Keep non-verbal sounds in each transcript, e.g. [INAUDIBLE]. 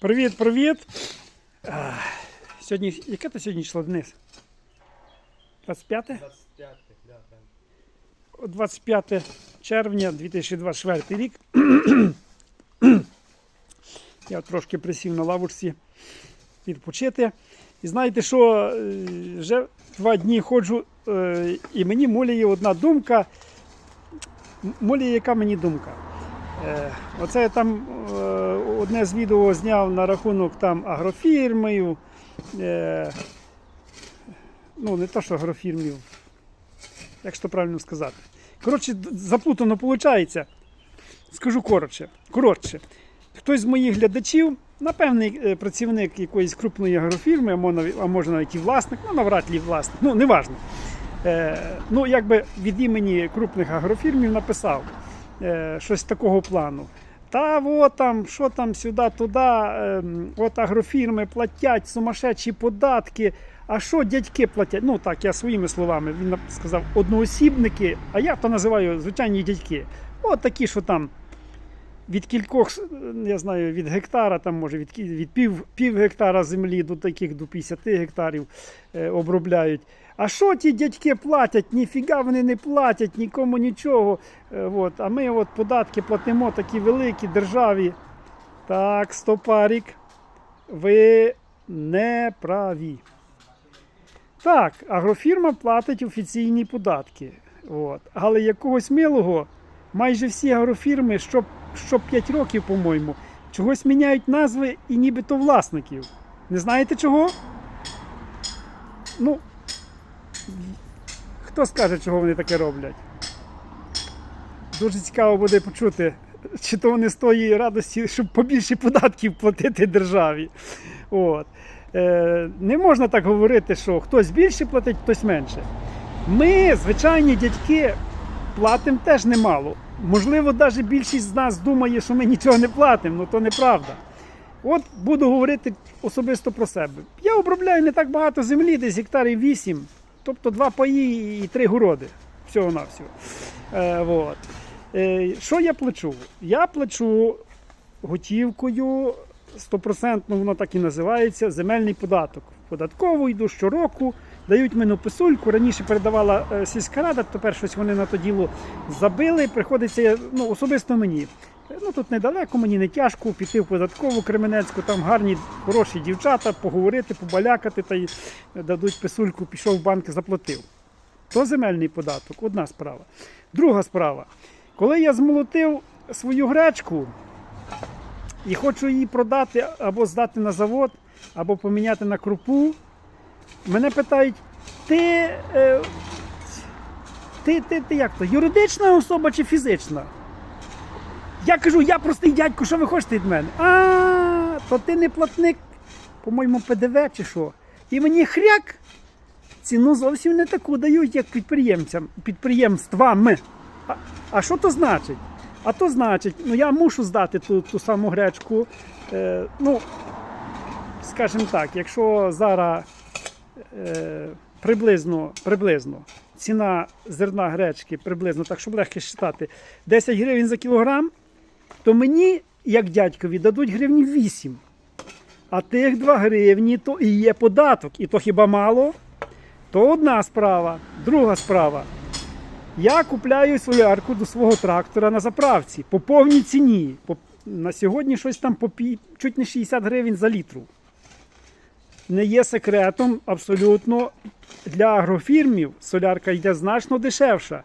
Привіт, привіт. А, Сьогодні, яке то сьогодні число Денис? 25? 25 да, прям. 25 червня 2024 рік. Я трошки присів на лавочці відпочити. І знаєте що, е, вже два дні ходжу, е, і мені муляє одна думка. М- Муляє, яка мені думка. Е, Оце я там е, одне з відео зняв на рахунок там агрофірмів. Е, Ну, не то, що агрофірмів, як ж то правильно сказати. Коротше, заплутано виходить. Скажу коротше. коротше. Хтось з моїх глядачів, напевне, працівник якоїсь крупної агрофірми, а мо- а може навіть і власник, ну навряд ли власник, ну неважно. Ну, якби від імені крупних агрофірмів написав щось такого плану. Та от там, що там сюди, туди, ем, от агрофірми платять сумасшедші податки. А що дядьки платять? Ну так, я своїми словами, він сказав одноосібники, а я то називаю звичайні дядьки. От такі, що там від кількох, я знаю, від гектара, там може від, від пів, пів гектара землі до таких до 50 гектарів е, обробляють. А що ті дядьки платять? Ніфіга вони не платять, нікому нічого. Е, от. А ми от податки платимо такі великі державі. Так, стопарік. Ви не праві. Так, агрофірма платить офіційні податки. От. Але якогось милого, майже всі агрофірми, що, що 5 років, по-моєму, чогось міняють назви і нібито власників. Не знаєте чого? Ну, хто скаже, чого вони таке роблять? Дуже цікаво буде почути, чи то вони з тої радості, щоб побільше податків платити державі. От. Е, не можна так говорити, що хтось більше платить, хтось менше. Ми, звичайні дядьки, платимо теж немало. Можливо, навіть більшість з нас думає, що ми нічого не платимо, але то неправда. От буду говорити особисто про себе. Я обробляю не так багато землі, десь гектарів 8, тобто два паї і три городи. Всього на всього. Е, вот. е, що я плачу? Я плачу готівкою 100% воно так і називається земельний податок. Податкову йду щороку, дають мене писульку. Раніше передавала е, сільська рада, тепер щось вони на то діло забили. Приходиться ну, особисто мені. Ну тут недалеко, мені не тяжко піти в податкову Кременецьку, там гарні, хороші дівчата, поговорити, побалякати та й дадуть писульку, пішов в банк, заплатив. То земельний податок, одна справа. Друга справа. Коли я змолотив свою гречку, і хочу її продати або здати на завод, або поміняти на крупу. Мене питають, ти, е, ти, ти, ти як то, юридична особа чи фізична? Я кажу, я простий дядько, що ви хочете від мене? А, то ти не платник, по-моєму, ПДВ чи що. І мені хряк ціну зовсім не таку дають, як підприємцям, підприємствам. А, а що то значить? А то значить, ну я мушу здати ту, ту саму гречку. Е, ну, скажімо так, якщо зараз приблизно, приблизно ціна зерна гречки приблизно, так щоб легко считати, 10 гривень за кілограм, то мені, як дядькові, дадуть гривні 8. А тих 2 гривні то і є податок. І то хіба мало? То одна справа. Друга справа. Я купляю солярку до свого трактора на заправці по повній ціні. На сьогодні щось там по чуть не 60 гривень за літру. Не є секретом абсолютно для агрофірмів солярка йде значно дешевша.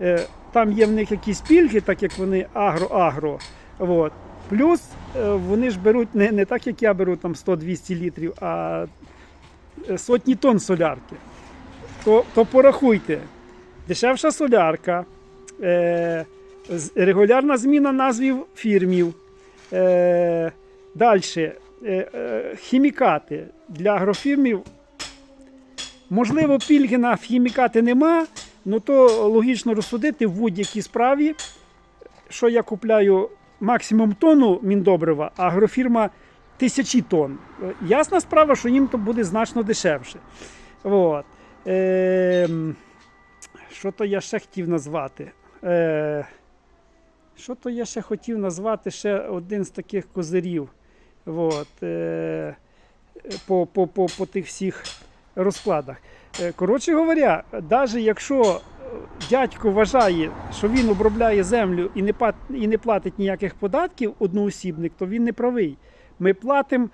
Е, там є в них якісь пільги, так як вони агро-агро. От. Плюс е, вони ж беруть не, не так, як я беру там 100-200 літрів, а е, сотні тонн солярки. То, то порахуйте, дешевша солярка, е, регулярна зміна назвів фірмів. Е, Далі. Е, е, хімікати для агрофірмів. Можливо, пільги на хімікати нема, але то логічно розсудити в будь-якій справі, що я купляю максимум тонну міндобрива, а агрофірма тисячі тонн. Е, Ясна справа, що їм то буде значно дешевше. От. Ем, що то я ще хотів назвати? Е, що то я ще хотів назвати ще один з таких козирів? От, е, по, по, по, по тих всіх розкладах. Е, Коротше говоря, навіть якщо е, дядько вважає, що він обробляє землю і не, і не платить ніяких податків одноосібник, то він не правий. Ми платимо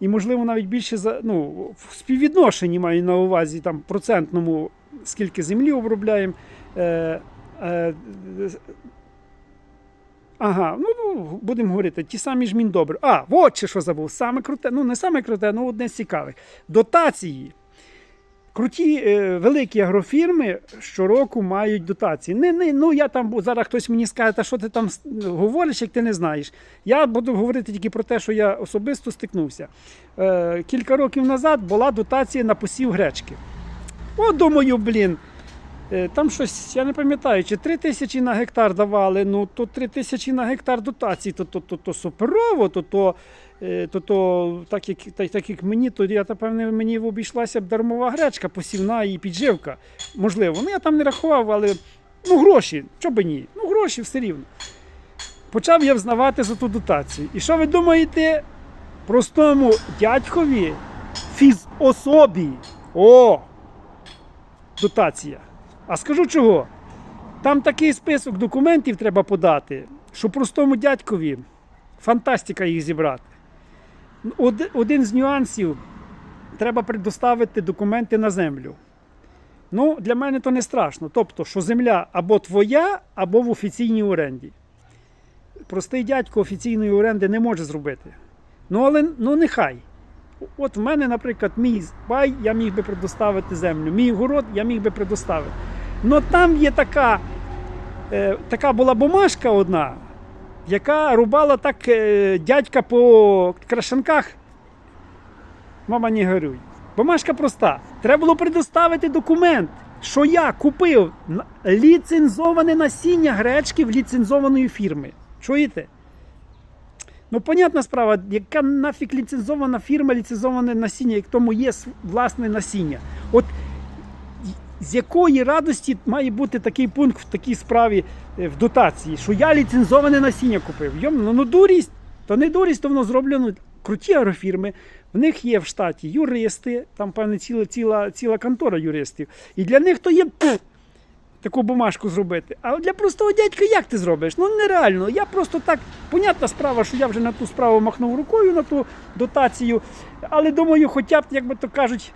і, можливо, навіть більше за ну, в співвідношенні маю на увазі там процентному, скільки землі обробляємо. Е, е, Ага, ну, будемо говорити, ті самі ж міндобри. А, от ще що забув. Саме круте, ну не саме круте, ну одне з цікавих. Дотації. Круті е, великі агрофірми щороку мають дотації. Не, не, ну я там зараз хтось мені скаже, та що ти там говориш, як ти не знаєш. Я буду говорити тільки про те, що я особисто стикнувся. Е, кілька років назад була дотація на посів гречки. От думаю, блін. Е, Там щось, я не пам'ятаю, чи 3 тисячі на гектар давали, ну то 3 тисячі на гектар дотації, то, то, то, то суперово, то, то, е, то, то так, як, так, так як мені, то я певне мені обійшлася б дармова гречка, посівна і підживка. Можливо. Ну я там не рахував, але ну гроші, що би ні? Ну гроші все рівно. Почав я взнавати за ту дотацію. І що ви думаєте? Простому дядькові, фізособі. О! Дотація. А скажу чого? Там такий список документів треба подати, що простому дядькові фантастика їх зібрати. Один з нюансів треба предоставити документи на землю. Ну, для мене то не страшно. Тобто, що земля або твоя, або в офіційній оренді. Простий дядько офіційної оренди не може зробити. Ну, але ну нехай. От в мене, наприклад, мій пай, я міг би предоставити землю, мій город я міг би предоставити. Ну там є така, е, така була бумажка одна, яка рубала так е, дядька по крашенках. Мама, не горюй. Бумажка проста. Треба було предоставити документ, що я купив ліцензоване насіння гречки в ліцензованої фірми. Чуєте? Ну, понятна справа, яка нафіг ліцензована фірма, ліцензоване насіння, як тому є власне насіння. От з якої радості має бути такий пункт в такій справі е, в дотації, що я ліцензоване насіння купив. Йом, ну, ну дурість, то не дурість, то воно зроблено круті агрофірми. В них є в штаті юристи, там, певне, ціла, ціла, ціла контора юристів. І для них то є пф, таку бумажку зробити. А для простого дядька як ти зробиш? Ну нереально. Я просто так, понятна справа, що я вже на ту справу махнув рукою, на ту дотацію. Але думаю, хоча б, як би то кажуть,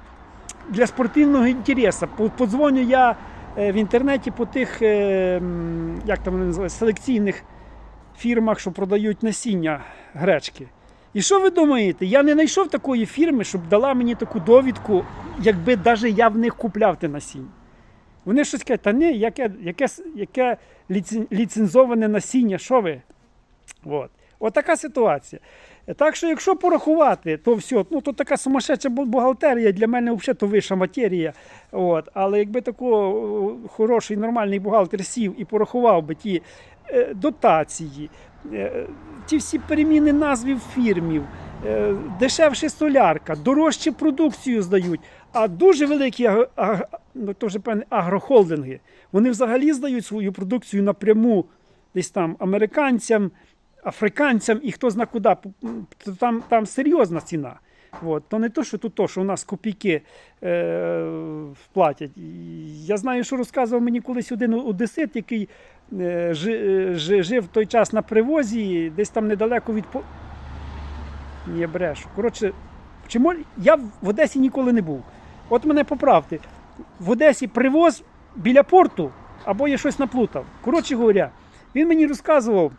для спортивного інтересу. Подзвоню я е, в інтернеті по тих, е, як там селекційних фірмах, що продають насіння гречки. І що ви думаєте? Я не знайшов такої фірми, щоб дала мені таку довідку, якби навіть я в них купляв те насіння. Вони щось кажуть, та ні, яке, яке, яке ліцензоване насіння, що ви? От. От така ситуація. Так що, якщо порахувати, то все, ну то така сумасшедша бухгалтерія для мене взагалі то вища матерія. От. Але якби тако о, хороший, нормальний бухгалтер сів і порахував би ті е, дотації, е, ті всі переміни назвів фірмів, е, дешевше солярка, дорожче продукцію здають. А дуже великі агро- аг- ну, то вже певне, агрохолдинги, вони взагалі здають свою продукцію напряму десь там американцям, африканцям і хто зна куди. То Там, там серйозна ціна. От. То не то, що тут то, що у нас копійки е, платять. Я знаю, що розказував мені колись один одесит, який е, жи, е, жив в той час на привозі, десь там недалеко від. Ні, брешу. Коротше, чи я в Одесі ніколи не був. От мене поправте. В Одесі привоз біля порту, або я щось наплутав. Коротше говоря, він мені розказував,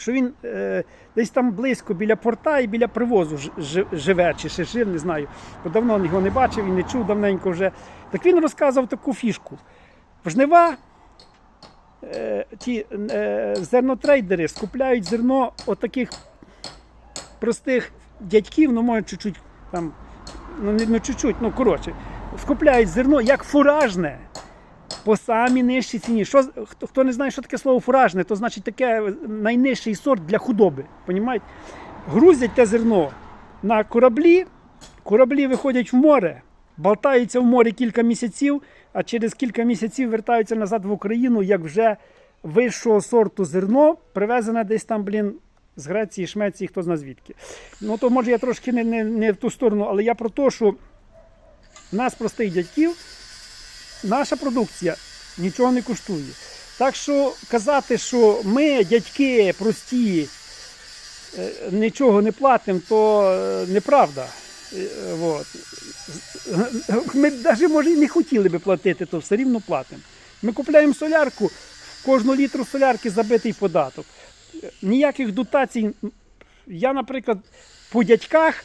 що він е, десь там близько біля порта і біля привозу ж- жи- живе, чи ще жив, не знаю. Бо давно його не бачив і не чув давненько вже. Так він розказував таку фішку. В жнива е, ті е, зернотрейдери скупляють зерно отаких простих дядьків, ну може чуть-чуть там, ну не ну, чуть-чуть, ну коротше, скупляють зерно як фуражне по самій нижчій ціні. Що, хто, хто не знає, що таке слово фуражне, то значить таке найнижчий сорт для худоби. Понімаєте? Грузять те зерно на кораблі, кораблі виходять в море, болтаються в морі кілька місяців, а через кілька місяців вертаються назад в Україну, як вже вищого сорту зерно, привезене десь там, блін, з Греції, Шмеції, хто зна звідки. Ну то може я трошки не, не, не в ту сторону, але я про те, що нас, простих дядьків, наша продукція нічого не коштує. Так що казати, що ми, дядьки, прості, е, нічого не платимо, то е, неправда. Е, Вот. Ми навіть може і не хотіли би платити, то все рівно платимо. Ми купляємо солярку, в кожну літру солярки забитий податок. Ніяких дотацій. Я, наприклад, по дядьках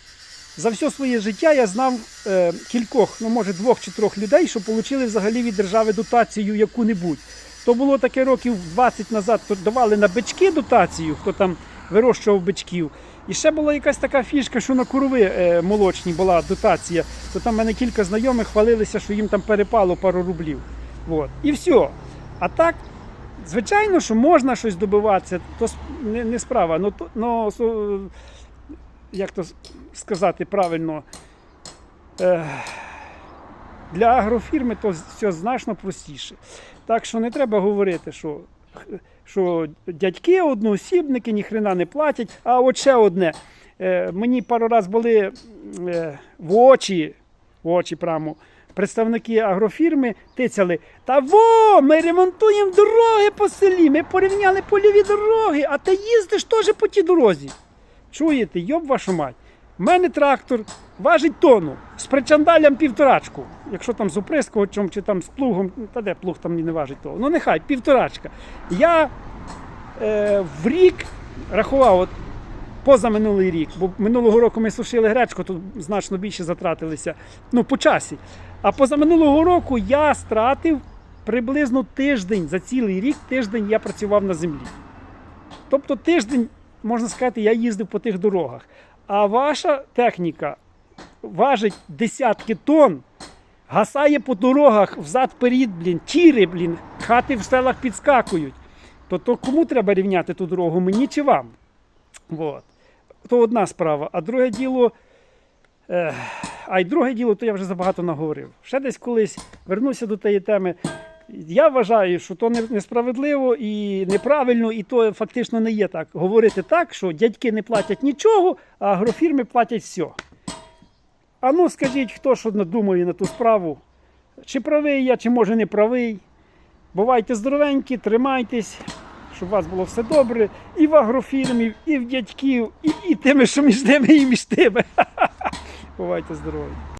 за все своє життя я знав е, кількох, ну може двох чи трьох людей, що отримали взагалі від держави дотацію яку-небудь. То було таке років 20 назад, то давали на бички дотацію, хто там вирощував бичків. І ще була якась така фішка, що на корови е, молочні була дотація. То там в мене кілька знайомих хвалилися, що їм там перепало пару рублів. От. І все. А так, звичайно, що можна щось добиватися, то не, не справа. Ну, то, ну, як то сказати правильно, е, для агрофірми то все значно простіше. Так що не треба говорити, що, що дядьки одноосібники ніхрена не платять. А от ще одне. Е, мені пару разів були е, в очі, в очі прямо. Представники агрофірми тицяли. Та во, ми ремонтуємо дороги по селі, ми порівняли польові дороги, а ти їздиш теж по тій дорозі. Чуєте, йоб вашу мать. У мене трактор важить тонну з причандалям півторачку. Якщо там з оприскувачем чи там з плугом, та де плуг там не важить того. Ну нехай, півторачка. Я е, в рік рахував, от, поза минулий рік, бо минулого року ми сушили гречку, тут значно більше затратилися ну, по часі. А поза минулого року я стратив приблизно тиждень за цілий рік тиждень я працював на землі. Тобто тиждень, можна сказати, я їздив по тих дорогах. А ваша техніка важить десятки тонн, гасає по дорогах взад-перед, блін, тіри, блін, хати в селах підскакують. То, то кому треба рівняти ту дорогу, мені чи вам? Вот. То одна справа. А друге діло. Е, а й друге діло, то я вже забагато наговорив. Ще десь колись вернуся до тієї теми. Я вважаю, що то несправедливо і неправильно, і то фактично не є так. Говорити так, що дядьки не платять нічого, а агрофірми платять все. А ну скажіть, хто що думає на ту справу? Чи правий я, чи може не правий. Бувайте здоровенькі, тримайтесь, щоб у вас було все добре. І в агрофірмів, і в дядьків, і, і тими, що між ними, і між тими. [LAUGHS] Бувайте здорові.